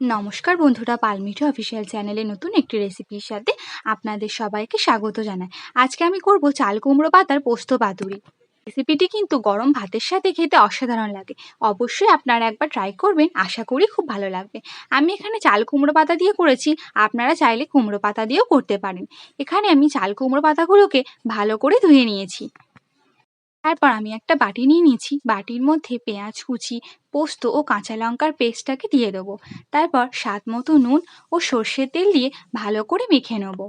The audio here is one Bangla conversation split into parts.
নমস্কার বন্ধুরা পালমিঠি অফিসিয়াল চ্যানেলে নতুন একটি রেসিপির সাথে আপনাদের সবাইকে স্বাগত জানাই। আজকে আমি করব চাল কুমড়ো পাতার পোস্ত পাতুরি। রেসিপিটি কিন্তু গরম ভাতের সাথে খেতে অসাধারণ লাগে। অবশ্যই আপনারা একবার ট্রাই করবেন, আশা করি খুব ভালো লাগবে। আমি এখানে চাল কুমড়ো পাতা দিয়ে করেছি, আপনারা চাইলে কুমড়ো পাতা দিয়েও করতে পারেন। এখানে আমি চাল কুমড়ো পাতাগুলোকে ভালো করে ধুয়ে নিয়েছি। তারপর আমি একটা বাটি নিয়ে নিয়েছি। বাটির মধ্যে পেঁয়াজ, কুচি, পোস্ত ও কাঁচা লঙ্কার পেস্টটাকে দিয়ে দেবো। তারপর স্বাদ মতো নুন ও সর্ষের তেল দিয়ে ভালো করে মেখে নেব।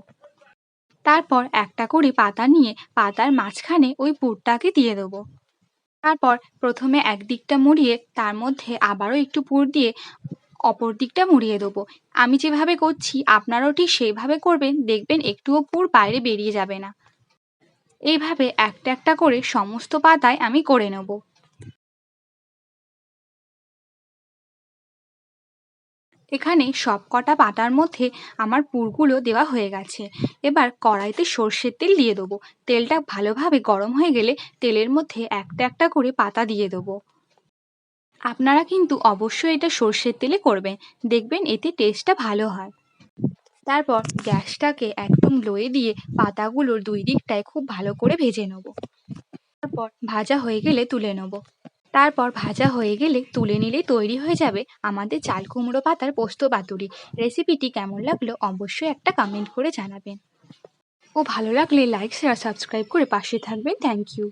তারপর একটা করে পাতা নিয়ে পাতার মাঝখানে ওই পুরটাকে দিয়ে দেবো। তারপর প্রথমে এক দিকটা মুড়িয়ে তার মধ্যে আবারও একটু পুর দিয়ে অপর দিকটা মুড়িয়ে দেবো। আমি যেভাবে করছি, আপনারাও ঠিক সেইভাবে করবেন। দেখবেন একটুও পুর বাইরে বেরিয়ে যাবে না। এইভাবে একটা একটা করে সমস্ত পাতায় আমি করে নেব। এখানে সব কটা পাতার মধ্যে আমার পুরগুলো দেওয়া হয়ে গেছে। এবার কড়াইতে সর্ষের তেল দিয়ে দেবো। তেলটা ভালোভাবে গরম হয়ে গেলে তেলের মধ্যে একটা একটা করে পাতা দিয়ে দেবো। আপনারা কিন্তু অবশ্যই এটা সর্ষের তেলে করবেন। দেখবেন এতে টেস্টটা ভালো হয়। তারপর গ্যাসটাকে একদম লোয়ে দিয়ে পাতাগুলোর দুই দিকটায় খুব ভালো করে ভেজে নেব। তারপর ভাজা হয়ে গেলে তুলে নেব। তারপর ভাজা হয়ে গেলে তুলে নিলেই তৈরি হয়ে যাবে আমাদের চাল কুমড়ো পাতার পোস্ত পাতুরি। রেসিপিটি কেমন লাগল অবশ্যই একটা কমেন্ট করে জানাবেন। ও ভালো লাগলে লাইক শেয়ার সাবস্ক্রাইব করে পাশে থাকবেন। Thank you